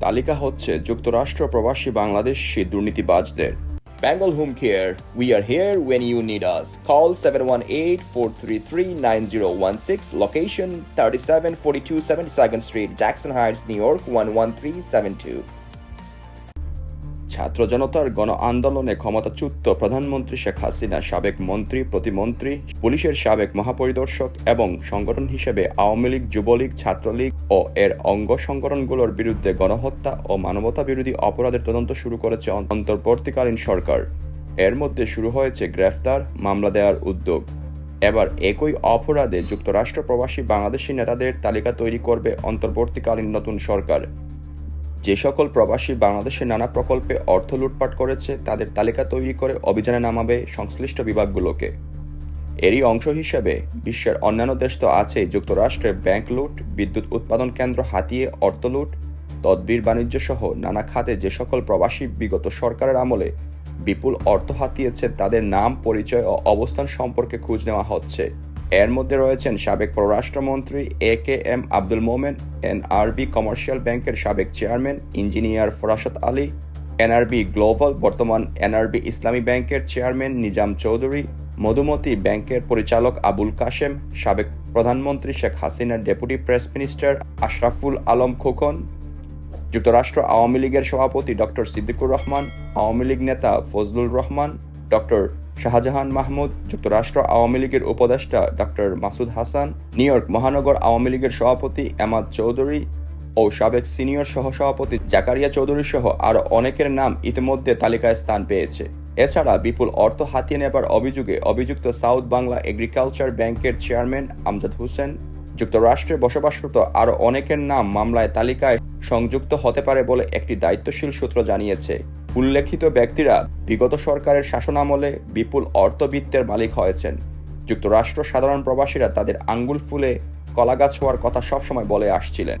তালিকা হচ্ছে যুক্তরাষ্ট্র প্রবাসী Bangladeshi দুর্নীতিবাজদের Bengal Home Care. We are here when you need us. Call 718-433-9016. Location 3742 72nd Street, Jackson Heights, New York 11372. ছাত্র জনতার গণ আন্দোলনে ক্ষমতাচ্যুত প্রধানমন্ত্রী শেখ হাসিনা সাবেক মন্ত্রী, প্রতিমন্ত্রী, পুলিশের সাবেক মহাপরিদর্শক এবং সংগঠন হিসেবে আওয়ামী লীগ, যুবলীগ, ছাত্রলীগ ও এর অঙ্গ সংগঠনগুলোর বিরুদ্ধে গণহত্যা ও মানবতা বিরোধী অপরাধের তদন্ত শুরু করেছে অন্তর্বর্তীকালীন সরকার। এর মধ্যে শুরু হয়েছে গ্রেফতার, মামলা দেওয়ার উদ্যোগ। এবার একই অপরাধে যুক্তরাষ্ট্র প্রবাসী বাংলাদেশি নেতাদের তালিকা তৈরি করবে অন্তর্বর্তীকালীন নতুন সরকার। যে সকল প্রবাসী বাংলাদেশে নানা প্রকল্পে অর্থ লুটপাট করেছে, তাদের তালিকা তৈরি করে অভিযানে নামাবে সংশ্লিষ্ট বিভাগগুলোকে। এরই অংশ হিসেবে বিশ্বের অন্যান্য দেশ তো আছেই, যুক্তরাষ্ট্রে ব্যাংক লুট, বিদ্যুৎ উৎপাদন কেন্দ্র হাতিয়ে অর্থ লুট, তদবির বাণিজ্য সহ নানা খাতে যে সকল প্রবাসী বিগত সরকারের আমলে বিপুল অর্থ হাতিয়েছে, তাদের নাম, পরিচয় ও অবস্থান সম্পর্কে খোঁজ নেওয়া হচ্ছে। এর মধ্যে রয়েছেন সাবেক পররাষ্ট্রমন্ত্রী A K M Abdul Momen NRB commercial ব্যাংকের সাবেক chairman engineer Farasat Ali NRB global, বর্তমান এনআরবি ইসলামী ব্যাংকের চেয়ারম্যান নিজাম চৌধুরী, মধুমতি ব্যাংকের পরিচালক আবুল কাশেম, সাবেক প্রধানমন্ত্রী শেখ হাসিনার deputy press minister Ashraful Alam Khokon, যুক্তরাষ্ট্র আওয়ামী লীগের সভাপতি ডক্টর সিদ্দিকুর রহমান, আওয়ামী লীগ নেতা ফজলুর রহমান ডক্টর শাহজাহান মাহমুদ, যুক্তরাষ্ট্র আওয়ামী লীগের উপদেষ্টা doctor Masud Hasan, New York মহানগর আওয়ামী লীগের সভাপতি এমাদ চৌধুরী ও সাবেক সিনিয়র সহসভাপতি জাকারিয়া চৌধুরী সহ আরও অনেকের নাম ইতিমধ্যে তালিকায় স্থান পেয়েছে। এছাড়া বিপুল অর্থ হাতিয়ে নেবার অভিযোগে অভিযুক্ত সাউথ বাংলা এগ্রিকালচার ব্যাংকের চেয়ারম্যান আমজাদ হোসেন, যুক্তরাষ্ট্রে বসবাসরত আরও অনেকের নাম মামলায় তালিকায় সংযুক্ত হতে পারে বলে একটি দায়িত্বশীল সূত্র জানিয়েছে। উল্লেখিত ব্যক্তিরা বিগত সরকারের শাসনামলে বিপুল অর্থবিত্তের মালিক হয়েছেন। যুক্তরাষ্ট্র সাধারণ প্রবাসীরা তাদের আঙ্গুল ফুলে কলাগাছ হওয়ার কথা সবসময় বলে আসছিলেন।